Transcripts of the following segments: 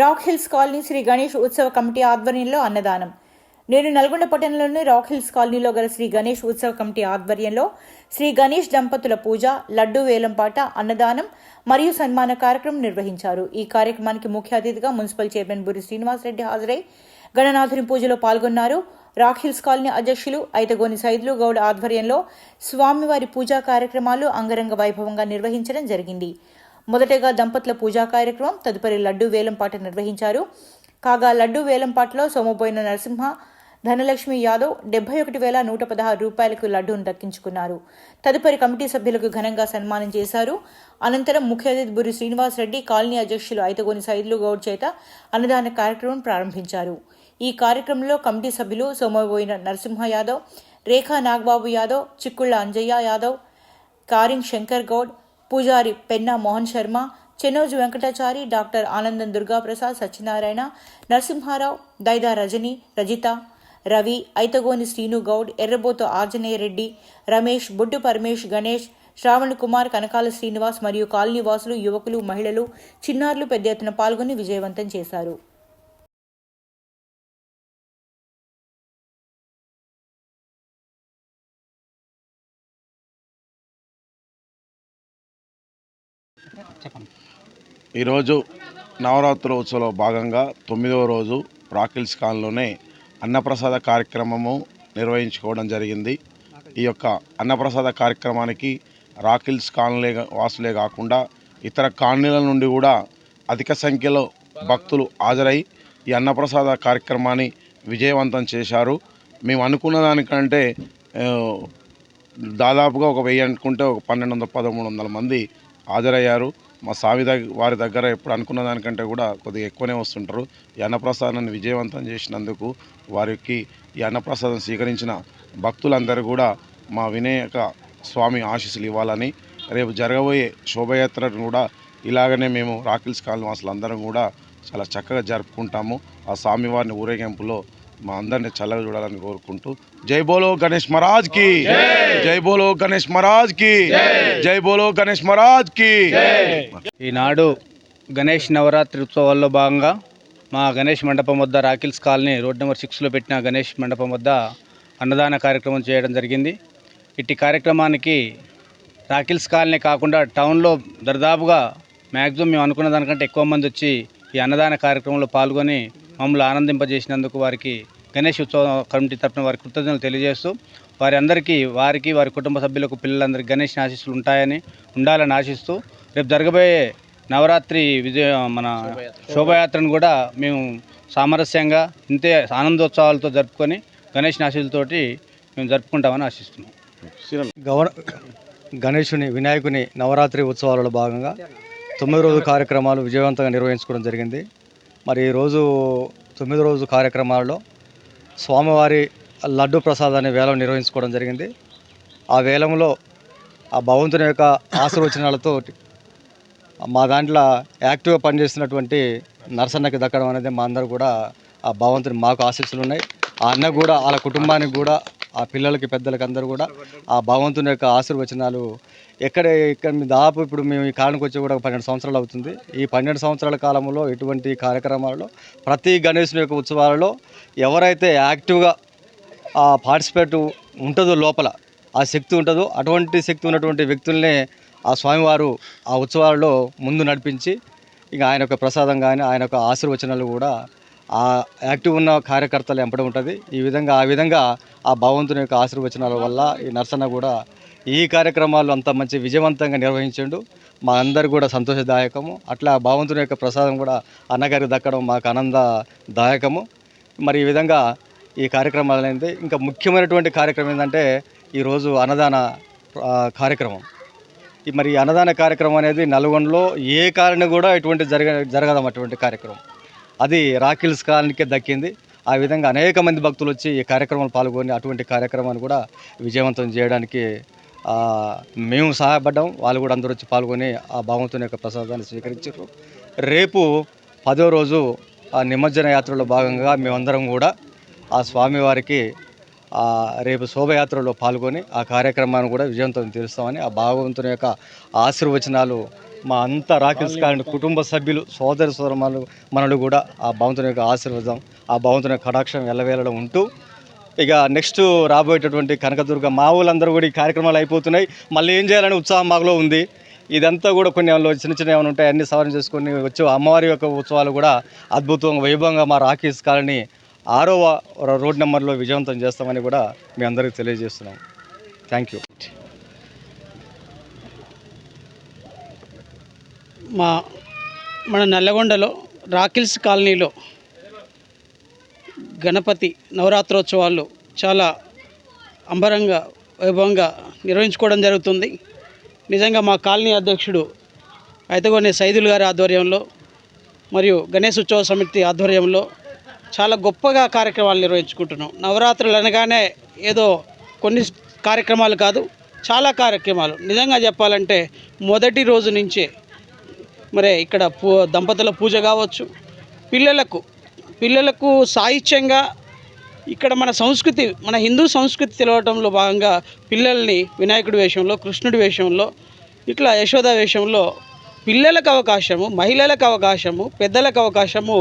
Rock hills colony Shri Ganesh ఉత్సవ committee ఆధ్వర్యంలో అన్నదానం. నేడు నల్గొండ పట్టణంలోని రాక్ హిల్స్ కాలనీలో గల శ్రీ గణేష్ ఉత్సవ కమిటీ ఆధ్వర్యంలో శ్రీ గణేష్ దంపతుల పూజ లడ్డు వేలంపాట అన్నదానం మరియు సన్మాన కార్యక్రమం నిర్వహించారు. ఈ కార్యక్రమానికి ముఖ్య అతిథిగా మున్సిపల్ చైర్మన్ బురి శ్రీనివాసరెడ్డి హాజరై గణనాథుని పూజలో పాల్గొన్నారు. రాక్ హిల్స్ కాలనీ అధ్యక్షులు ఐతగోని సైదులు గౌడ్ ఆధ్వర్యంలో స్వామివారి పూజా కార్యక్రమాలు అంగరంగ వైభవంగా నిర్వహించడం జరిగింది. మొదటగా దంపతుల పూజా కార్యక్రమం తదుపరి లడ్డూ వేలంపాట నిర్వహించారు. కాగా లడ్డూ వేలంపాటలో సోమబోయిన నరసింహ ధనలక్ష్మి యాదవ్ డెబ్బై ఒకటి వేల నూట పదహారు రూపాయలకు లడ్డూను దక్కించుకున్నారు. తదుపరి కమిటీ సభ్యులకు ఘనంగా సన్మానం చేశారు. అనంతరం ముఖ్య అతిథి బురి శ్రీనివాసరెడ్డి కాలనీ అధ్యక్షులు ఐతగోని సైదులు గౌడ్ చేత అన్నదాన కార్యక్రమం ప్రారంభించారు. ఈ కార్యక్రమంలో కమిటీ సభ్యులు సోమబోయిన నరసింహ యాదవ్ రేఖా నాగబాబు యాదవ్ చిక్కుళ్ళ అంజయ్య యాదవ్ కారింగ్ శంకర్ గౌడ్ పూజారి పెన్నా మోహన్ శర్మ చెన్నోజు వెంకటాచారి డాక్టర్ ఆనందం దుర్గాప్రసాద్ సత్యనారాయణ నరసింహారావు దైదా రజని రజిత రవి ఐతగోని శ్రీను గౌడ్ ఎర్రబోతు ఆంజనేయ రెడ్డి రమేష్ బొడ్డు పరమేష్ గణేష్ శ్రావణ్ కుమార్ కనకాల శ్రీనివాస్ మరియు కాలనీ వాసులు యువకులు మహిళలు చిన్నారులు పెద్ద ఎత్తున పాల్గొని విజయవంతం చేశారు. ఈరోజు నవరాత్రి ఉత్సవంలో భాగంగా తొమ్మిదవ రోజు రాకిల్స్ ఖాన్లోనే అన్నప్రసాద కార్యక్రమము నిర్వహించుకోవడం జరిగింది. ఈ యొక్క అన్నప్రసాద కార్యక్రమానికి రాకిల్స్ కాలనీ వాసులే కాకుండా ఇతర కాలనీల నుండి కూడా అధిక సంఖ్యలో భక్తులు హాజరై ఈ అన్నప్రసాద కార్యక్రమాన్ని విజయవంతం చేశారు. మేము అనుకున్న దానికంటే దాదాపుగా ఒక వెయ్యి అనుకుంటే ఒక పన్నెండు వందల పదమూడు వందల మంది హాజరయ్యారు. మా స్వామి దగ్గర వారి దగ్గర ఎప్పుడు అనుకున్న దానికంటే కూడా కొద్దిగా ఎక్కువనే వస్తుంటారు. ఈ అన్నప్రసాదాన్ని విజయవంతం చేసినందుకు వారికి ఈ అన్నప్రసాదం స్వీకరించిన భక్తులందరూ కూడా మా వినాయక స్వామి ఆశీస్సులు ఇవ్వాలని రేపు జరగబోయే శోభయాత్రను కూడా ఇలాగనే మేము రాకిల్స్ కాలనీ వాసులందరం కూడా చాలా చక్కగా జరుపుకుంటాము. ఆ స్వామివారిని ఊరేగింపులో మా అందరిని చల్లగా చూడాలని కోరుకుంటూ జై బోలో గణేష్ మహారాజ్కి జై బోలో గణేష్ మహారాజ్కి జై బోలో గణేష్ మహారాజ్కి. ఈనాడు గణేష్ నవరాత్రి ఉత్సవాల్లో భాగంగా మా గణేష్ మండపం వద్ద రాకిల్స్ కాలనీ రోడ్ నెంబర్ సిక్స్లో పెట్టిన గణేష్ మండపం వద్ద అన్నదాన కార్యక్రమం చేయడం జరిగింది. ఇట్టి కార్యక్రమానికి రాకిల్స్ కాలనీ కాకుండా టౌన్లో దర్దాపుగా మ్యాక్సిమం మేము అనుకున్న దానికంటే ఎక్కువ మంది వచ్చి ఈ అన్నదాన కార్యక్రమంలో పాల్గొని మమ్మల్ని ఆనందింపజేసినందుకు వారికి గణేష్ ఉత్సవ కమిటీ తరఫున వారి కృతజ్ఞతలు తెలియజేస్తూ వారి అందరికీ వారికి వారి కుటుంబ సభ్యులకు పిల్లలందరికీ గణేష్ ఆశీస్సులు ఉంటాయని ఉండాలని ఆశిస్తూ రేపు జరగబోయే నవరాత్రి విజయ మన శోభయాత్రను కూడా మేము సామరస్యంగా ఇంతే ఆనందోత్సవాలతో జరుపుకొని గణేష్ ఆశీస్సులతోటి మేము జరుపుకుంటామని ఆశిస్తున్నాం. గవర్న గణేషుని వినాయకుని నవరాత్రి ఉత్సవాలలో భాగంగా తొమ్మిది రోజు కార్యక్రమాలు విజయవంతంగా నిర్వహించుకోవడం జరిగింది. మరి ఈరోజు తొమ్మిది రోజు కార్యక్రమాలలో స్వామివారి లడ్డు ప్రసాదాన్ని వేలం నిర్వహించుకోవడం జరిగింది. ఆ వేలంలో ఆ భగవంతుని యొక్క ఆశీర్వచనాలతో మా దాంట్లో యాక్టివ్గా పనిచేస్తున్నటువంటి నరసన్నకి దక్కడం అనేది మా అందరూ కూడా ఆ భగవంతుని మాకు ఆశీస్సులు ఉన్నాయి. ఆ అన్న కూడా వాళ్ళ కుటుంబానికి కూడా ఆ పిల్లలకి పెద్దలకి అందరూ కూడా ఆ భగవంతుని యొక్క ఆశీర్వచనాలు ఎక్కడ ఇక్కడ మీ దాదాపు ఇప్పుడు మేము ఈ కాలానికి వచ్చి కూడా పన్నెండు సంవత్సరాలు అవుతుంది. ఈ పన్నెండు సంవత్సరాల కాలంలో ఎటువంటి కార్యక్రమాలలో ప్రతి గణేశుని యొక్క ఉత్సవాలలో ఎవరైతే యాక్టివ్గా ఆ పార్టిసిపేట్ ఉంటుందో లోపల ఆ శక్తి ఉంటుందో అటువంటి శక్తి ఉన్నటువంటి వ్యక్తుల్నే ఆ స్వామివారు ఆ ఉత్సవాలలో ముందు నడిపించి ఇక ఆయన యొక్క ప్రసాదం కానీ ఆయన యొక్క ఆశీర్వచనాలు కూడా యాక్టివ్ ఉన్న కార్యకర్తలు ఎంపడం ఉంటుంది. ఈ విధంగా ఆ విధంగా ఆ భగవంతుని యొక్క ఆశీర్వచనాల వల్ల ఈ నర్సన్న కూడా ఈ కార్యక్రమాలు అంత మంచి విజయవంతంగా నిర్వహించిండు. మా అందరు కూడా సంతోషదాయకము. అట్లా భగవంతుని యొక్క ప్రసాదం కూడా అన్నగారికి దక్కడం మాకు ఆనందదాయకము. మరి ఈ విధంగా ఈ కార్యక్రమాలు అనేది ఇంకా ముఖ్యమైనటువంటి కార్యక్రమం ఏంటంటే ఈరోజు అన్నదాన కార్యక్రమం. ఈ మరి అన్నదాన కార్యక్రమం అనేది నల్గొండలో ఏ కారణం కూడా ఇటువంటి జరగ జరగదు అటువంటి కార్యక్రమం. అది రాకిల్స్ కాలనీకే దక్కింది. ఆ విధంగా అనేక మంది భక్తులు వచ్చి ఈ కార్యక్రమంలో పాల్గొని అటువంటి కార్యక్రమాన్ని కూడా విజయవంతం చేయడానికి మేము సహాయపడ్డాం. వాళ్ళు కూడా అందరూ వచ్చి పాల్గొని ఆ భగవంతుని యొక్క ప్రసాదాన్ని స్వీకరించారు. రేపు పదో రోజు ఆ నిమజ్జన యాత్రలో భాగంగా మేమందరం కూడా ఆ స్వామివారికి రేపు శోభయాత్రలో పాల్గొని ఆ కార్యక్రమాన్ని కూడా విజయవంతం తీరుస్తామని ఆ భగవంతుని యొక్క ఆశీర్వచనాలు మా అంత రాకిల్స్ కాలని కుటుంబ సభ్యులు సోదరి సోదరమాలు మనలు కూడా ఆ భగవంతుని యొక్క ఆశీర్వాదం ఆ భగవంతుని యొక్క కటాక్షం ఎల్లవేళలో ఉంటూ ఇక నెక్స్ట్ రాబోయేటటువంటి కనకదుర్గ మా ఊళ్ళందరూ కూడా ఈ కార్యక్రమాలు అయిపోతున్నాయి. మళ్ళీ ఏం చేయాలని ఉత్సాహం మాలో ఉంది. ఇదంతా కూడా కొన్ని చిన్న చిన్న ఏమైనా ఉంటాయి అన్ని సవరణ చేసుకొని వచ్చే అమ్మవారి యొక్క ఉత్సవాలు కూడా అద్భుతంగా వైభవంగా మా రాకేష్ కాలనీ ఆరవ రోడ్ నెంబర్లో విజయవంతం చేస్తామని కూడా మీ అందరికీ తెలియజేస్తున్నాం. థ్యాంక్ యూ మా మన నల్లగొండలో రాకిల్స్ కాలనీలో గణపతి నవరాత్రోత్సవాలు చాలా అంబరంగా వైభవంగా నిర్వహించుకోవడం జరుగుతుంది. నిజంగా మా కాలనీ అధ్యక్షుడు అయితగొనే సైదుల్ గారి ఆధ్వర్యంలో మరియు గణేష్ ఉత్సవ సమితి ఆధ్వర్యంలో చాలా గొప్పగా కార్యక్రమాలు నిర్వహించుకుంటున్నాం. నవరాత్రులు అనగానే ఏదో కొన్ని కార్యక్రమాలు కాదు చాలా కార్యక్రమాలు. నిజంగా చెప్పాలంటే మొదటి రోజు నుంచే మరి ఇక్కడ పూ దంపతుల పూజ కావచ్చు పిల్లలకు పిల్లలకు సాహిత్యంగా ఇక్కడ మన సంస్కృతి మన హిందూ సంస్కృతి తెలవటంలో భాగంగా పిల్లల్ని వినాయకుడి వేషంలో కృష్ణుడి వేషంలో ఇట్లా యశోద వేషంలో పిల్లలకు అవకాశము మహిళలకు అవకాశము పెద్దలకు అవకాశము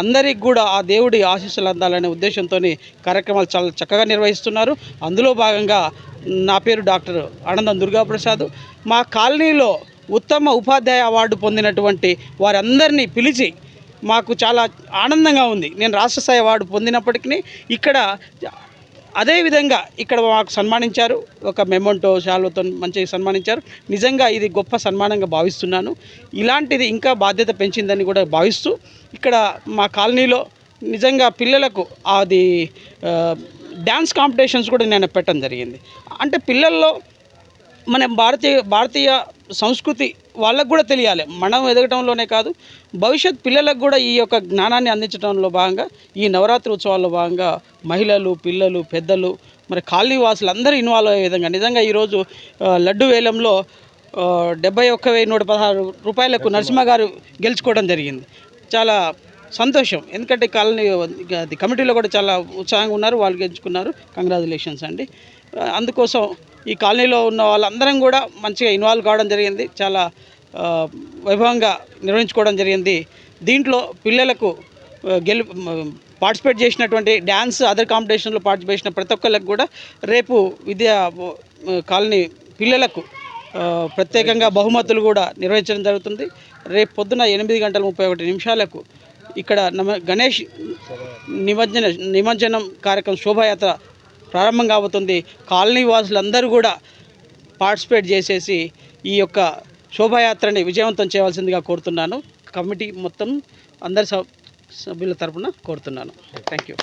అందరికి కూడా ఆ దేవుడి ఆశీస్సులు అందాలనే ఉద్దేశంతో కార్యక్రమాలు చాలా చక్కగా నిర్వహిస్తున్నారు. అందులో భాగంగా నా పేరు డాక్టర్ ఆనందం దుర్గాప్రసాద్. మా కాలనీలో ఉత్తమ ఉపాధ్యాయ అవార్డు పొందినటువంటి వారందరినీ పిలిచి మాకు చాలా ఆనందంగా ఉంది. నేను రాష్ట్ర స్థాయి అవార్డు పొందినప్పటికీ ఇక్కడ అదేవిధంగా ఇక్కడ మాకు సన్మానించారు. ఒక మెమోంటో శాలువతో మంచిగా సన్మానించారు. నిజంగా ఇది గొప్ప సన్మానంగా భావిస్తున్నాను. ఇలాంటిది ఇంకా బాధ్యత పెంచిందని కూడా భావిస్తూ ఇక్కడ మా కాలనీలో నిజంగా పిల్లలకు అది డ్యాన్స్ కాంపిటీషన్స్ కూడా నేను పెట్టడం జరిగింది. అంటే పిల్లల్లో మన భారతీయ భారతీయ సంస్కృతి వాళ్ళకు కూడా తెలియాలి. మనం ఎదగటంలోనే కాదు భవిష్యత్ పిల్లలకు కూడా ఈ యొక్క జ్ఞానాన్ని అందించడంలో భాగంగా ఈ నవరాత్రి ఉత్సవాల్లో భాగంగా మహిళలు పిల్లలు పెద్దలు మరి కాలనీ వాసులు అందరూ ఇన్వాల్వ్ అయ్యే విధంగా నిజంగా ఈరోజు లడ్డు వేలంలో డెబ్బై ఒక్క వెయ్యి నూట పదహారు రూపాయలకు నరసింహ గారు గెలుచుకోవడం జరిగింది. చాలా సంతోషం. ఎందుకంటే కాలనీ అది కమిటీలో కూడా చాలా ఉత్సాహంగా ఉన్నారు వాళ్ళు గెలుచుకున్నారు. కంగ్రాచులేషన్స్ అండి. అందుకోసం ఈ కాలనీలో ఉన్న వాళ్ళందరం కూడా మంచిగా ఇన్వాల్వ్ కావడం జరిగింది. చాలా వైభవంగా నిర్వహించుకోవడం జరిగింది. దీంట్లో పిల్లలకు గెలు పార్టిసిపేట్ చేసినటువంటి డ్యాన్స్ అదర్ కాంపిటీషన్లో పార్టిసిపేట్ చేసిన ప్రతి ఒక్కరికి కూడా రేపు విద్యా కాలనీ పిల్లలకు ప్రత్యేకంగా బహుమతులు కూడా నిర్వహించడం జరుగుతుంది. రేపు పొద్దున ఎనిమిది గంటల ముప్పై ఒకటి నిమిషాలకు ఇక్కడ నమ గణేష్ నిమజ్జన నిమజ్జనం కార్యక్రమం శోభాయాత్ర ప్రారంభం కాబోతుంది. కాలనీ వాసులందరూ కూడా పార్టిసిపేట్ చేసేసి ఈ యొక్క శోభాయాత్రని విజయవంతం చేయవలసిందిగా కోరుతున్నాను. కమిటీ మొత్తం అందరి సభ్యుల తరఫున కోరుతున్నాను. Thank you